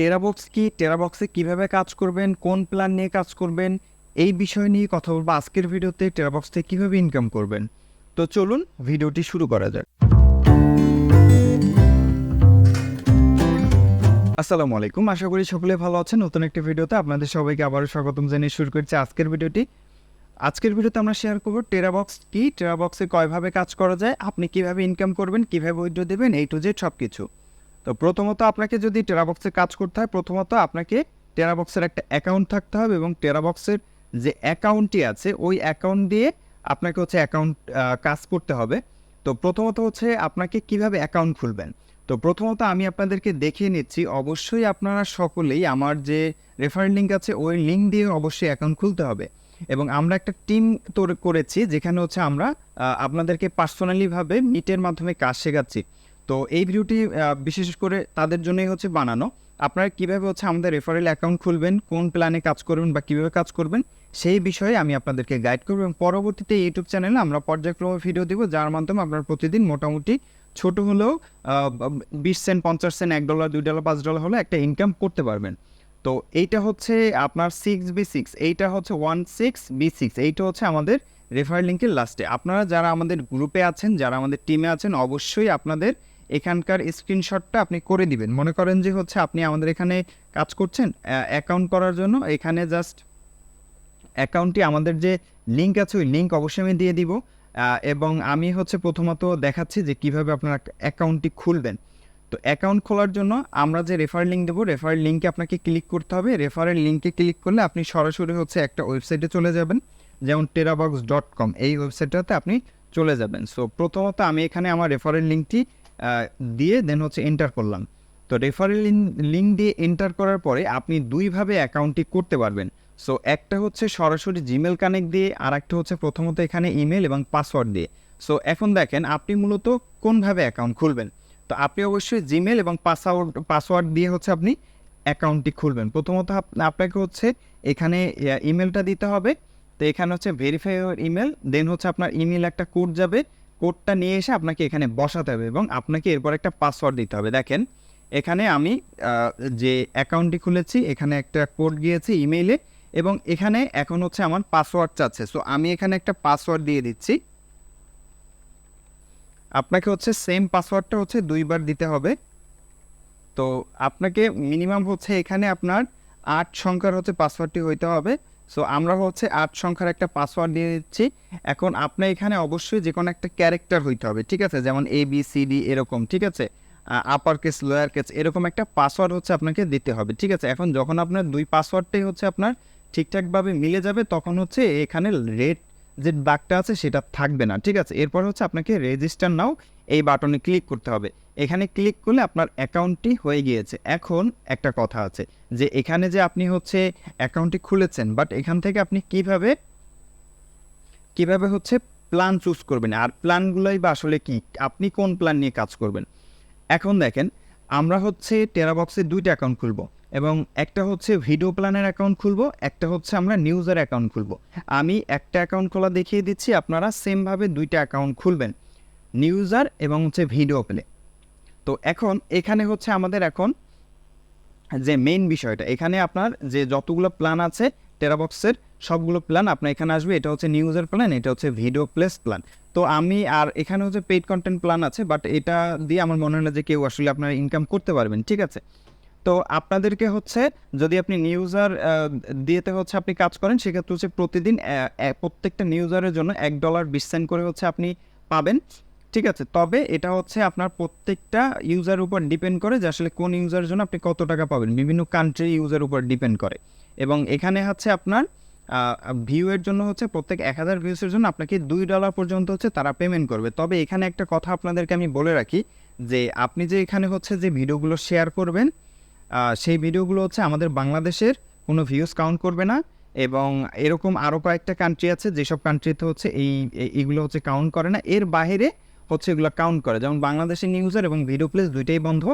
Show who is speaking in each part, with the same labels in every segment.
Speaker 1: TeraBox কি টেরাবক্সে কীভাবে কাজ করবেন, কোন প্ল্যান নিয়ে কাজ করবেন, এই বিষয় নিয়ে কথা বলব আজকের ভিডিওতে টেরাবক্স থেকে কীভাবে ইনকাম করবেন। তো চলুন ভিডিওটি শুরু করা যাক। আসসালামু আলাইকুম, আশা করি সকলে ভালো আছেন। নতুন একটি ভিডিওতে আপনাদের সবাইকে আবারও স্বাগতম জানিয়ে শুরু করছি আজকের ভিডিওটি। আজকের ভিডিওতে আমরা শেয়ার করব টেরাবক্স কি টেরাবক্সে কয়ভাবে কাজ করা যায়, আপনি কীভাবে ইনকাম করবেন, কীভাবে উইথড্র দেবেন এই টু জেড সব কিছু তো প্রথমত আপনাকে যদি টেরাবক্সে কাজ করতে হয়, প্রথমত আপনাকে টেরাবক্সের একটা অ্যাকাউন্ট থাকতে হবে এবং টেরাবক্সের যে অ্যাকাউন্টটি আছে, ওই অ্যাকাউন্ট দিয়ে আপনাকে হচ্ছে অ্যাকাউন্ট কাজ করতে হবে। তো প্রথমত হচ্ছে আপনাকে কীভাবে অ্যাকাউন্ট খুলবেন? তো প্রথমত আমি আপনাদেরকে দেখিয়ে নিচ্ছি, অবশ্যই আপনারা সকলেই আমার যে রেফারেল লিঙ্ক আছে, ওই লিঙ্ক দিয়ে অবশ্যই অ্যাকাউন্ট খুলতে হবে। এবং আমরা একটা টিম তোর করেছি, যেখানে হচ্ছে আমরা আপনাদেরকে পার্সোনালিভাবে মিটের মাধ্যমে কাজ শেখাচ্ছি। তো এই ভিডিওটি বিশেষ করে তাদের জন্যই হচ্ছে বানানো। আপনারা কীভাবে হচ্ছে আমাদের রেফারেল অ্যাকাউন্ট খুলবেন, কোন প্ল্যানে কাজ করবেন বা কীভাবে কাজ করবেন, সেই বিষয়ে আমি আপনাদেরকে গাইড করব এবং পরবর্তীতে ইউটিউব চ্যানেলে আমরা পর্যায়ক্রমে ভিডিও দিব, যার মাধ্যমে আপনারা প্রতিদিন মোটামুটি ছোট হলেও বিশ সেন্ট পঞ্চাশ সেন্ট এক ডলার দুই ডলার পাঁচ ডলার হলে একটা ইনকাম করতে পারবেন। তো এইটা হচ্ছে আপনার সিক্স বি সিক্স এইটা হচ্ছে ওয়ান সিক্স বি সিক্স এইটা হচ্ছে আমাদের রেফার লিঙ্কের লাস্টে আপনারা যারা আমাদের গ্রুপে আছেন, যারা আমাদের টিমে আছেন, অবশ্যই আপনাদের এখানকার স্ক্রিনশটটা আপনি করে দিবেন। মনে করেন যে হচ্ছে আপনি আমাদের এখানে কাজ করছেন অ্যাকাউন্ট করার জন্য এখানে জাস্ট অ্যাকাউন্টটি আমাদের যে লিঙ্ক আছে, ওই লিঙ্ক অবশ্যই আমি দিয়ে দিব। এবং আমি হচ্ছে প্রথমত দেখাচ্ছি যে কীভাবে আপনার অ্যাকাউন্টটি খুলবেন। তো অ্যাকাউন্ট খোলার জন্য আমরা যে রেফার লিঙ্ক দেবো রেফার লিঙ্কে আপনাকে ক্লিক করতে হবে। রেফারের লিঙ্কে ক্লিক করলে আপনি সরাসরি হচ্ছে একটা ওয়েবসাইটে চলে যাবেন, যেমন টেরাবক্স ডট কম এই ওয়েবসাইটটাতে আপনি চলে যাবেন। সো প্রথমত আমি এখানে আমার রেফারেল লিঙ্কটি দিয়ে দেন হচ্ছে এন্টার করলাম। তো রেফারেল লিঙ্ক দিয়ে এন্টার করার পরে আপনি দুইভাবে অ্যাকাউন্টটি করতে পারবেন। সো একটা হচ্ছে সরাসরি জিমেল কানেক্ট দিয়ে আর একটা হচ্ছে প্রথমত এখানে ইমেল এবং পাসওয়ার্ড দিয়ে। সো এখন দেখেন আপনি মূলত কোনভাবে অ্যাকাউন্ট খুলবেন? তো আপনি অবশ্যই জিমেল এবং পাসওয়ার্ড পাসওয়ার্ড দিয়ে হচ্ছে আপনি অ্যাকাউন্টটি খুলবেন। প্রথমত আপনাকে হচ্ছে এখানে ইমেলটা দিতে হবে। তো এখানে হচ্ছে ভেরিফাই ইমেল দেন হচ্ছে আপনার ইমেল একটা কোড যাবে। কোডটা নিয়ে এসে আপনাকে এখানে বসাতে হবে এবং আপনাকে এরপর একটা পাসওয়ার্ড দিতে হবে। দেখেন, এখানে আমি যে অ্যাকাউন্টটি খুলেছি, এখানে একটা কোড গিয়েছে ইমেইলে এবং এখানে এখন হচ্ছে আমার পাসওয়ার্ড চাচ্ছে। সো আমি এখানে একটা পাসওয়ার্ড দিয়ে দিচ্ছি। আপনাকে হচ্ছে সেম পাসওয়ার্ডটা হচ্ছে দুইবার দিতে হবে। তো আপনাকে মিনিমাম হচ্ছে এখানে আপনার আট সংখ্যার হচ্ছে পাসওয়ার্ডটি হইতে হবে। সো আমরা হচ্ছে আট সংখ্যার একটা পাসওয়ার্ড দিয়ে দিচ্ছি। এখন আপনার এখানে অবশ্যই যে কোনো একটা ক্যারেক্টার হইতে হবে, ঠিক আছে? যেমন এ বি সি ডি এরকম, ঠিক আছে? আপার কেস লোয়ার কেস এরকম একটা পাসওয়ার্ড হচ্ছে আপনাকে দিতে হবে, ঠিক আছে? এখন যখন আপনার দুই পাসওয়ার্ডটাই হচ্ছে আপনার ঠিকঠাকভাবে মিলে যাবে, তখন হচ্ছে এখানে রেড যে বাগটা আছে সেটা থাকবে না, ঠিক আছে? এরপর হচ্ছে আপনাকে রেজিস্টার নাও, এই বাটনে ক্লিক করতে হবে। এখানে ক্লিক করলে আপনার অ্যাকাউন্টটি হয়ে গিয়েছে। এখন একটা কথা আছে যে এখানে যে আপনি হচ্ছে অ্যাকাউন্টটি খুলেছেন বাট এখান থেকে আপনি কীভাবে কীভাবে হচ্ছে প্ল্যান চুজ করবেন, আর প্ল্যানগুলোই বা আসলে কি? আপনি কোন প্ল্যান নিয়ে কাজ করবেন? এখন দেখেন, আমরা হচ্ছে টেরাবক্সে দুইটা অ্যাকাউন্ট খুলব এবং একটা হচ্ছে ভিডিও প্ল্যানের অ্যাকাউন্ট খুলব, একটা হচ্ছে আমরা নিউজের অ্যাকাউন্ট খুলবো। আমি একটা অ্যাকাউন্ট খোলা দেখিয়ে দিচ্ছি, আপনারা সেমভাবে দুইটা অ্যাকাউন্ট খুলবেন নিউজার এবং হচ্ছে ভিডিও প্লে তো এখন এখানে হচ্ছে আমাদের এখন যে মেইন বিষয়টা, এখানে আপনার যে যতগুলো প্ল্যান আছে টেরাবক্সের সবগুলো প্ল্যান আপনার এখানে আসবে। এটা হচ্ছে নিউজের প্ল্যান এটা হচ্ছে ভিডিও প্লেস প্ল্যান তো আমি আর এখানে হচ্ছে পেইড কন্টেন্ট প্ল্যান আছে বাট এটা দিয়ে আমার মনে হয় না যে কেউ আসলে আপনার ইনকাম করতে পারবেন, ঠিক আছে? তো আপনাদেরকে হচ্ছে যদি আপনি নিউজার দিয়েতে হচ্ছে আপনি কাজ করেন, সেক্ষেত্রে হচ্ছে প্রতিদিন প্রত্যেকটা নিউজারের জন্য এক ডলার বিশ সেন্ট করে হচ্ছে আপনি পাবেন। ঠিক আছে, তবে এটা হচ্ছে আপনার প্রত্যেকটা ইউজার উপর ডিপেন্ড করে যে আসলে কোন ইউজারের জন্য আপনি কত টাকা পাবেন। বিভিন্ন কান্ট্রি ইউজার উপর ডিপেন্ড করে। এবং এখানে হচ্ছে আপনার ভিউয়ের জন্য হচ্ছে প্রত্যেক এক হাজার ভিউসের জন্য আপনাকে দুই ডলার পর্যন্ত হচ্ছে তারা পেমেন্ট করবে। তবে এখানে একটা কথা আপনাদেরকে আমি বলে রাখি যে, আপনি যে এখানে হচ্ছে যে ভিডিওগুলো শেয়ার করবেন সেই ভিডিওগুলো হচ্ছে আমাদের বাংলাদেশের কোনো ভিউস কাউন্ট করবে না। এবং এরকম আরও কয়েকটা কান্ট্রি আছে, যেসব কান্ট্রিতে হচ্ছে এই- এইগুলো হচ্ছে কাউন্ট করে না। এর বাইরে হচ্ছে এগুলো কাউন্ট করে। যেমন বাংলাদেশের নিউজার এবং ভিডিও প্লেস দুইটাই বন্ধ।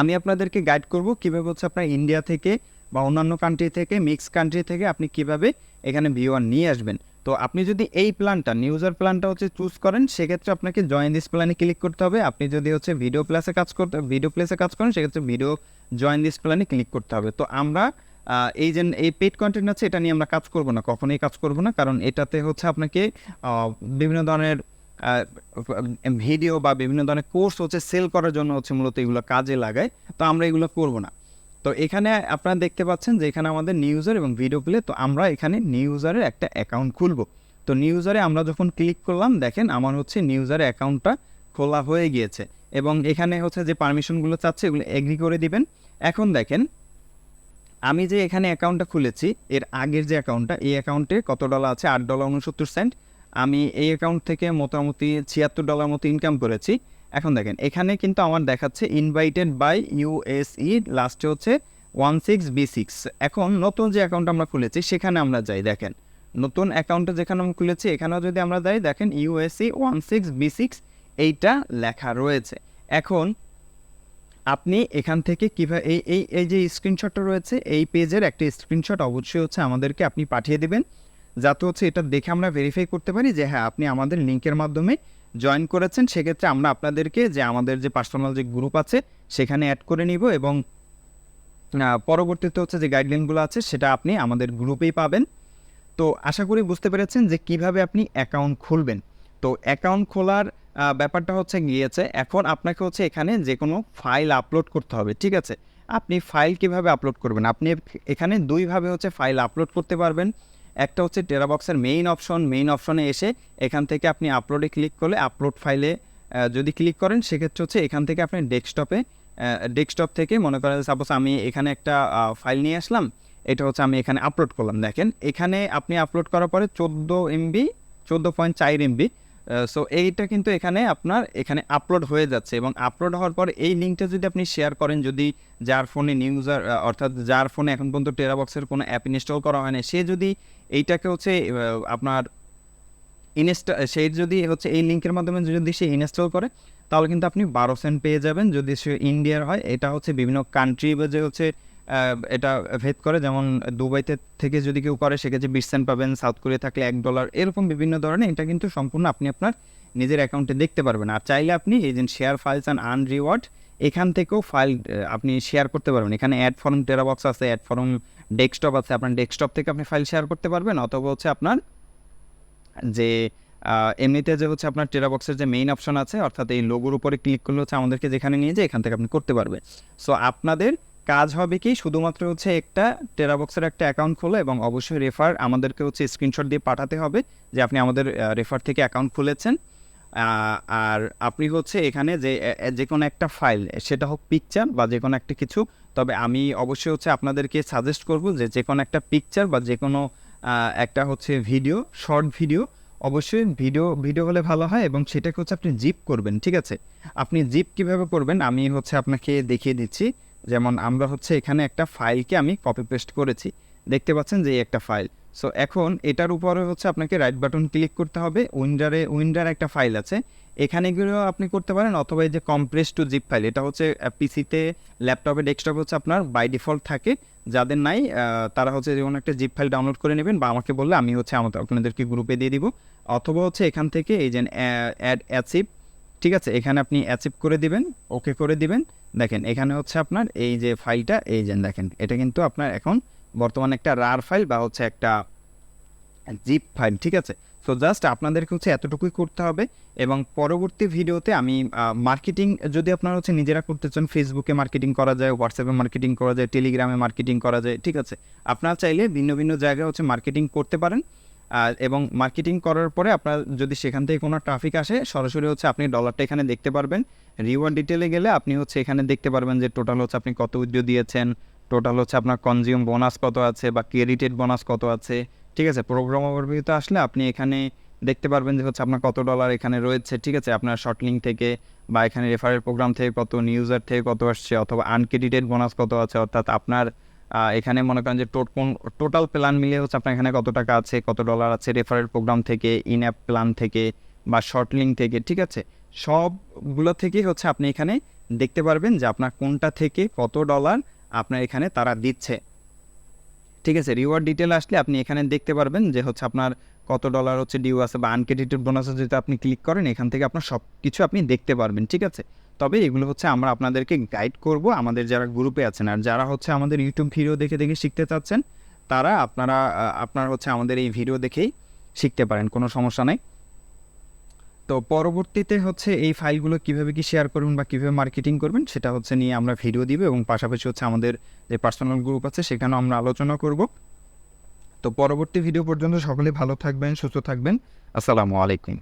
Speaker 1: আমি আপনাদেরকে গাইড করব কীভাবে হচ্ছে আপনার ইন্ডিয়া থেকে বা অন্যান্য কান্ট্রি থেকে মিক্স কান্ট্রি থেকে আপনি কীভাবে এখানে ভিউয়ার নিয়ে আসবেন। তো আপনি যদি এই প্ল্যানটা নিউজার প্ল্যানটা হচ্ছে চুজ করেন, সেক্ষেত্রে আপনাকে জয়েন দিস প্ল্যানে ক্লিক করতে হবে। আপনি যদি হচ্ছে ভিডিও প্লাসে কাজ করতে ভিডিও প্লেসে কাজ করেন, সেক্ষেত্রে ভিডিও জয়েন দিস প্ল্যানে ক্লিক করতে হবে। তো আমরা এই যে এই পেড কন্টেন্ট আছে, এটা নিয়ে আমরা কাজ করব না, কখনোই কাজ করব না, কারণ এটাতে হচ্ছে আপনাকে বিভিন্ন ধরনের ভিডিও বা বিভিন্ন ধরনের কোর্স হচ্ছে সেল করার জন্য হচ্ছে মূলত এগুলো কাজে লাগায়, তো আমরা এগুলো করব না। তো এখানে আপনারা দেখতে পাচ্ছেন যে এখানে আমাদের নিউজার এবং ভিডিও প্লে তো আমরা এখানে নিউজারের একটা অ্যাকাউন্ট খুলবো। তো নিউজারে আমরা যখন ক্লিক করলাম, দেখেন আমার হচ্ছে নিউজারের অ্যাকাউন্টটা খোলা হয়ে গিয়েছে এবং এখানে হচ্ছে যে পারমিশনগুলো চাচ্ছে, এগুলো এগ্রি করে দিবেন। এখন দেখেন, আমি যে এখানে অ্যাকাউন্টটা খুলেছি, এর আগের যে অ্যাকাউন্টটা এই অ্যাকাউন্টে কত ডলার আছে? আট ডলার উনসত্তর সেন্ট আমি এই অ্যাকাউন্ট থেকে মোটামুটি ছিয়াত্তর ডলার মতো ইনকাম করেছি। এখন দেখেন, এখানে কিন্তু আমার দেখাচ্ছে ইনভাইটেড বাই ইউএসই লাস্টে হচ্ছে ওয়ান সিক্স বি সিক্স এখন নতুন যে অ্যাকাউন্ট আমরা খুলেছি, সেখানে আমরা যাই, দেখেন। নতুন অ্যাকাউন্টে যেখানে আমরা খুলেছি, এখানেও যদি আমরা যাই, দেখেন USC one six B six এইটা লেখা রয়েছে। এখন আপনি এখান থেকে কীভাবে, এই এই এই যে স্ক্রিনশটটা রয়েছে, এই পেজের একটা স্ক্রিনশট অবশ্যই হচ্ছে আমাদেরকে আপনি পাঠিয়ে দেবেন। যাতে হচ্ছে এটা দেখে আমরা ভেরিফাই করতে পারি যে হ্যাঁ আপনি আমাদের লিঙ্কের মাধ্যমে জয়েন করেছেন। সেক্ষেত্রে আমরা আপনাদেরকে যে আমাদের যে পার্সোনাল যে গ্রুপ আছে, সেখানে অ্যাড করে নিব এবং পরবর্তীতে হচ্ছে যে গাইডলাইনগুলো আছে, সেটা আপনি আমাদের গ্রুপেই পাবেন। তো আশা করি বুঝতে পেরেছেন যে কীভাবে আপনি অ্যাকাউন্ট খুলবেন। তো অ্যাকাউন্ট খোলার ব্যাপারটা হচ্ছে গিয়েছে, এখন আপনাকে হচ্ছে এখানে যে কোনো ফাইল আপলোড করতে হবে, ঠিক আছে? আপনি ফাইল কীভাবে আপলোড করবেন? আপনি এখানে দুইভাবে হচ্ছে ফাইল আপলোড করতে পারবেন। একটা হচ্ছে টেরাবক্সের মেইন অপশন মেইন অপশনে এসে এখান থেকে আপনি আপলোডে ক্লিক করলে আপলোড ফাইলে যদি ক্লিক করেন, সেক্ষেত্রে হচ্ছে এখান থেকে আপনি ডেস্কটপে ডেস্কটপ থেকে মনে করেন সাপোজ আমি এখানে একটা ফাইল নিয়ে আসলাম, এটা হচ্ছে আমি এখানে আপলোড করলাম। দেখেন, এখানে আপনি আপলোড করার পরে চোদ্দ এমবি চোদ্দ পয়েন্ট চার এমবি সো এইটা কিন্তু এখানে আপনার এখানে আপলোড হয়ে যাচ্ছে এবং আপলোড হওয়ার পর এই লিঙ্কটা যদি আপনি শেয়ার করেন, যদি যার ফোনে নিউজার অর্থাৎ যার ফোনে এখন পর্যন্ত টেরাবক্সের কোনো অ্যাপ ইনস্টল করা হয় না সে যদি এইটাকে হচ্ছে আপনার ইনস্টা সেই যদি হচ্ছে এই লিঙ্কের মাধ্যমে যদি সে ইনস্টল করে, তাহলে কিন্তু আপনি বারো সেন্ট পেয়ে যাবেন। যদি সে ইন্ডিয়ার হয়, এটা হচ্ছে বিভিন্ন কান্ট্রি বা যে হচ্ছে এটা ভেদ করে যেমন দুবাইতে থেকে যদি কেউ করে, সেক্ষেত্রে বিশ সেন্ট পাবেন, সাউথ কোরিয়া থাকলে এক ডলার, এরকম বিভিন্ন ধরনের এটা কিন্তু সম্পূর্ণ আপনি আপনার নিজের অ্যাকাউন্টে দেখতে পারবেন। আর চাইলে আপনি যে share files and earn reward এখান থেকেও ফাইল আপনি শেয়ার করতে পারবেন। এখানে অ্যাড ফর্ম টেরাবক্স আছে অ্যাড ফর্ম ডেস্কটপ আছে, আপনার ডেস্কটপ থেকে আপনি ফাইল শেয়ার করতে পারবেন। অথবা হচ্ছে আপনার যে এমনিতে যে হচ্ছে আপনার টেরাবক্সের যে মেইন অপশন আছে, অর্থাৎ এই লোগোর উপরে ক্লিক করলে হচ্ছে আমাদেরকে যেখানে নিয়ে যায়, এখান থেকে আপনি করতে পারবেন। সো আপনাদের কাজ হবে কি? শুধুমাত্র হচ্ছে একটা টেরাবক্সের একটা অ্যাকাউন্ট খোলো এবং অবশ্যই রেফার আমাদেরকে হচ্ছে স্ক্রিনশট দিয়ে পাঠাতে হবে যে আপনি আমাদের রেফার থেকে অ্যাকাউন্ট খুলেছেন। আর আপনি হচ্ছে এখানে যে যে কোনো একটা ফাইল সেটা হোক পিকচার বা যে কোনো একটা কিছু, তবে আমি অবশ্যই হচ্ছে আপনাদেরকে সাজেস্ট করব যে যে কোনো একটা পিকচার বা যে কোনো একটা হচ্ছে ভিডিও শর্ট ভিডিও অবশ্যই ভিডিও ভিডিও হলে ভালো হয় এবং সেটাকে হচ্ছে আপনি জিপ করবেন, ঠিক আছে? আপনি জিপ কীভাবে করবেন? আমি হচ্ছে আপনাকে দেখিয়ে দিচ্ছি। যেমন আমরা হচ্ছে এখানে একটা ফাইলকে আমি কপি পেস্ট করেছি। দেখতে পাচ্ছেন যে একটা ফাইল সো এখন এটার উপরে হচ্ছে আপনাকে রাইট বাটন ক্লিক করতে হবে। উইন্ডারে উইন্ডার একটা ফাইল আছে। এখানে গিয়েও আপনি করতে পারেন অথবা এই যে কম্প্রেস টু জিপ ফাইল এটা হচ্ছে পিসিতে ল্যাপটপে ডেস্কটপে হচ্ছে আপনার বাই ডিফল্ট থাকে। যাদের নাই তারা হচ্ছে যেমন একটা জিপ ফাইল ডাউনলোড করে নেবেন বা আমাকে বললে আমি হচ্ছে আমাদের আপনাদেরকে গ্রুপে দিয়ে দিব। অথবা হচ্ছে এখান থেকে এই যে অ্যাড অ্যাচিভ ঠিক আছে, এখানে আপনি অ্যাচিভ করে দিবেন ওকে করে দিবেন। দেখেন, এখানে হচ্ছে আপনার এই যে ফাইলটা এই যে দেখেন, এটা কিন্তু আপনার এখন বর্তমানে একটা রার ফাইল বা হচ্ছে একটা জিপ ফাইল ঠিক আছে? সো জাস্ট আপনাদেরকে হচ্ছে এতটুকুই করতে হবে এবং পরবর্তী ভিডিওতে আমি মার্কেটিং যদি আপনারা হচ্ছে নিজেরা করতে চান ফেসবুকে মার্কেটিং করা যায় হোয়াটসঅ্যাপে মার্কেটিং করা যায় টেলিগ্রামে মার্কেটিং করা যায়, ঠিক আছে? আপনারা চাইলে ভিন্ন ভিন্ন জায়গায় হচ্ছে মার্কেটিং করতে পারেন। এবং মার্কেটিং করার পরে আপনার যদি সেখান থেকে কোনো ট্রাফিক আসে, সরাসরি হচ্ছে আপনি ডলারটা এখানে দেখতে পারবেন। রিওয়ার্ড ডিটেলে গেলে আপনি হচ্ছে এখানে দেখতে পারবেন যে টোটাল হচ্ছে আপনি কত উদ্যোগ দিয়েছেন টোটাল হচ্ছে আপনার কনজিউম বোনাস কত আছে বা ক্রেডিটেড বোনাস কত আছে, ঠিক আছে? প্রোগ্রাম ওভারভিউতে আসলে আপনি এখানে দেখতে পারবেন যে হচ্ছে আপনার কত ডলার এখানে রয়েছে, ঠিক আছে? আপনার শর্ট লিঙ্ক থেকে বা এখানে রেফারেল প্রোগ্রাম থেকে কত নিউজার থেকে কত আসছে, অথবা আনক্রেডিটেড বোনাস কত আছে, অর্থাৎ আপনার এখানে মনে করেন যে টোটাল প্ল্যান মিলিয়ে হচ্ছে আপনার এখানে কত টাকা আছে, কত ডলার আছে রেফারেল প্রোগ্রাম থেকে ইন অ্যাপ প্ল্যান থেকে বা শর্ট লিঙ্ক থেকে, ঠিক আছে? সবগুলো থেকেই হচ্ছে আপনি এখানে দেখতে পারবেন যে আপনার কোনটা থেকে কত ডলার আপনার এখানে তারা দিচ্ছে। ঠিক আছে? রিওয়ার্ড ডিটেল আসলে আপনি এখানে দেখতে পারবেন যে হচ্ছে আপনার কত ডলার হচ্ছে ডিউ আছে বা আনক্রেডিটেড বোনাসে যদি আপনি ক্লিক করেন, এখান থেকে আপনার সব কিছু আপনি দেখতে পারবেন, ঠিক আছে? তবে এগুলো হচ্ছে আমরা আপনাদেরকে গাইড করব। আমাদের যারা গ্রুপে আছেন আর যারা হচ্ছে আমাদের ইউটিউব ভিডিও দেখে দেখে শিখতে চাচ্ছেন, তারা আপনারা আপনার হচ্ছে আমাদের এই ভিডিও দেখেই শিখতে পারেন, কোনো সমস্যা নেই। তো পরবর্তীতে হচ্ছে এই ফাইলগুলো কীভাবে কি শেয়ার করবেন বা কীভাবে মার্কেটিং করবেন, সেটা হচ্ছে নিয়ে আমরা ভিডিও দিব এবং পাশাপাশি হচ্ছে আমাদের যে পার্সোনাল গ্রুপ আছে, সেখানেও আমরা আলোচনা করব। তো পরবর্তী ভিডিও পর্যন্ত সকলে ভালো থাকবেন, সুস্থ থাকবেন। আসসালামু আলাইকুম।